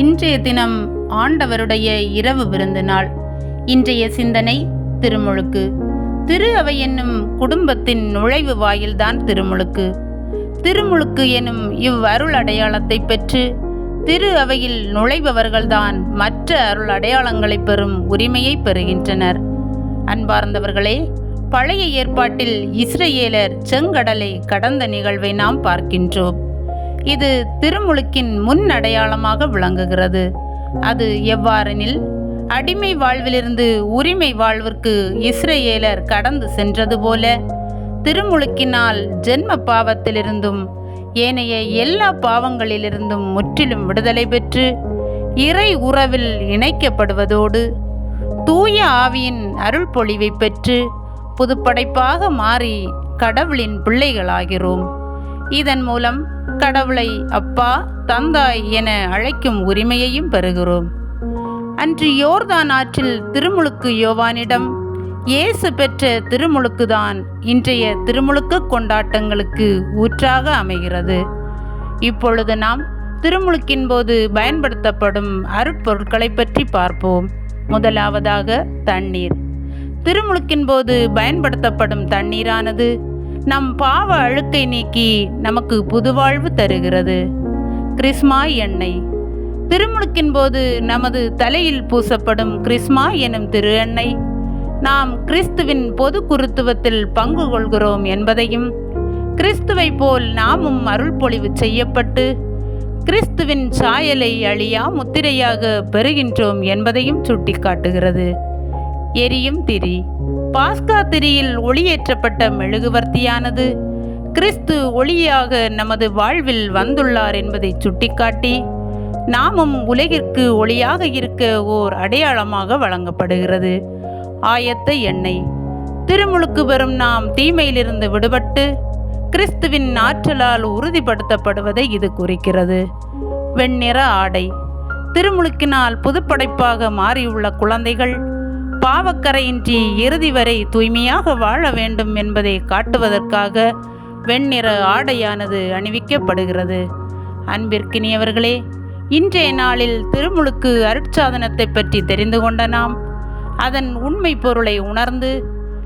இன்றைய தினம் ஆண்டவருடைய இரவு விருந்து நாள் இன்றைய சிந்தனை திருமுழுக்கு. திரு அவை என்னும் குடும்பத்தின் நுழைவு வாயில்தான் திருமுழுக்கு. திருமுழுக்கு எனும் இவ் அருள் அடையாளத்தை பெற்று திரு அவையில் நுழைபவர்கள்தான் மற்ற அருள் அடையாளங்களை பெறும் உரிமையை பெறுகின்றனர். அன்பார்ந்தவர்களே பழைய ஏற்பாட்டில் இஸ்ரேலர் செங்கடலை கடந்த நிகழ்வை நாம் பார்க்கின்றோம். இது திருமுழுக்கின் முன் அடையாளமாக விளங்குகிறது. அது எவ்வாறெனில் அடிமை வாழ்விலிருந்து உரிமை வாழ்விற்கு இஸ்ரேலர் கடந்து சென்றது போல திருமுழுக்கினால் ஜென்ம பாவத்திலிருந்தும் ஏனைய எல்லா பாவங்களிலிருந்தும் முற்றிலும் விடுதலை பெற்று இறை உறவில் இணைக்கப்படுவதோடு தூய ஆவியின் அருள் பொழிவை பெற்று புதுப்படைப்பாக மாறி கடவுளின் பிள்ளைகளாகிறோம். இதன் மூலம் கடவுளை அப்பா தந்தாய் என அழைக்கும் உரிமையையும் பெறுகிறோம். அன்று யோர்தான் ஆற்றில் திருமுழுக்கு யோவானிடம் இயேசு பெற்ற திருமுழுக்குதான் இன்றைய திருமுழுக்கு கொண்டாட்டங்களுக்கு ஊற்றாக அமைகிறது. இப்பொழுது நாம் திருமுழுக்கின் போது பயன்படுத்தப்படும் அருட்பொருட்களை பற்றி பார்ப்போம். முதலாவதாக தண்ணீர். திருமுழுக்கின் போது பயன்படுத்தப்படும் தண்ணீரானது நம் பாவ அழுக்கை நீக்கி நமக்கு புதுவாழ்வு தருகிறது. கிறிஸ்மா எண்ணெய். திருமுழுக்கின் போது நமது தலையில் பூசப்படும் கிறிஸ்மா எனும் திரு எண்ணெய். நாம் கிறிஸ்துவின் பொது குருத்துவத்தில் பங்கு கொள்கிறோம் என்பதையும் கிறிஸ்துவை போல் நாமும் அருள்பொழிவு செய்யப்பட்டு கிறிஸ்துவின் சாயலை அழியா முத்திரையாக பெறுகின்றோம் என்பதையும் சுட்டிக்காட்டுகிறது. எரியும் திரி. பாஸ்கா திரியில் ஒளியேற்றப்பட்ட மெழுகுவர்த்தியானது. கிறிஸ்து ஒளியாக நமது வாழ்வில் வந்துள்ளார் என்பதை சுட்டிக்காட்டி நாமும் உலகிற்கு ஒளியாக இருக்க ஓர் அடையாளமாக வழங்கப்படுகிறது. ஆயத்த எண்ணெய். திருமுழுக்கு பெறும் நாம் தீமையிலிருந்து விடுபட்டு கிறிஸ்துவின் ஆற்றலால் உறுதிப்படுத்தப்படுவதை இது குறிக்கிறது. வெண்ணிற ஆடை. திருமுழுக்கினால் புதுப்படைப்பாக மாறியுள்ள குழந்தைகள் பாவக்கரையின்றி இறுதி வரை தூய்மையாக வாழ வேண்டும் என்பதை காட்டுவதற்காக வெண்ணிற ஆடையானது அணிவிக்கப்படுகிறது. அன்பிற்கினியவர்களே இன்றைய நாளில் திருமுழுக்கு அருட்சாதனத்தை பற்றி தெரிந்து கொண்ட நாம் அதன் உண்மை பொருளை உணர்ந்து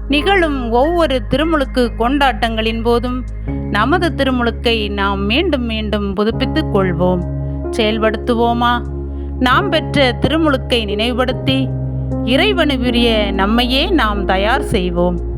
நிகழும் ஒவ்வொரு திருமுழுக்கு கொண்டாட்டங்களின் போதும் நமது திருமுழுக்கை நாம் மீண்டும் மீண்டும் புதுப்பித்துக் கொள்வோம். செயல்படுத்துவோமா? நாம் பெற்ற திருமுழுக்கை நினைவுபடுத்தி இறைவனுக்குரிய நம்மையே நாம் தயார் செய்வோம்.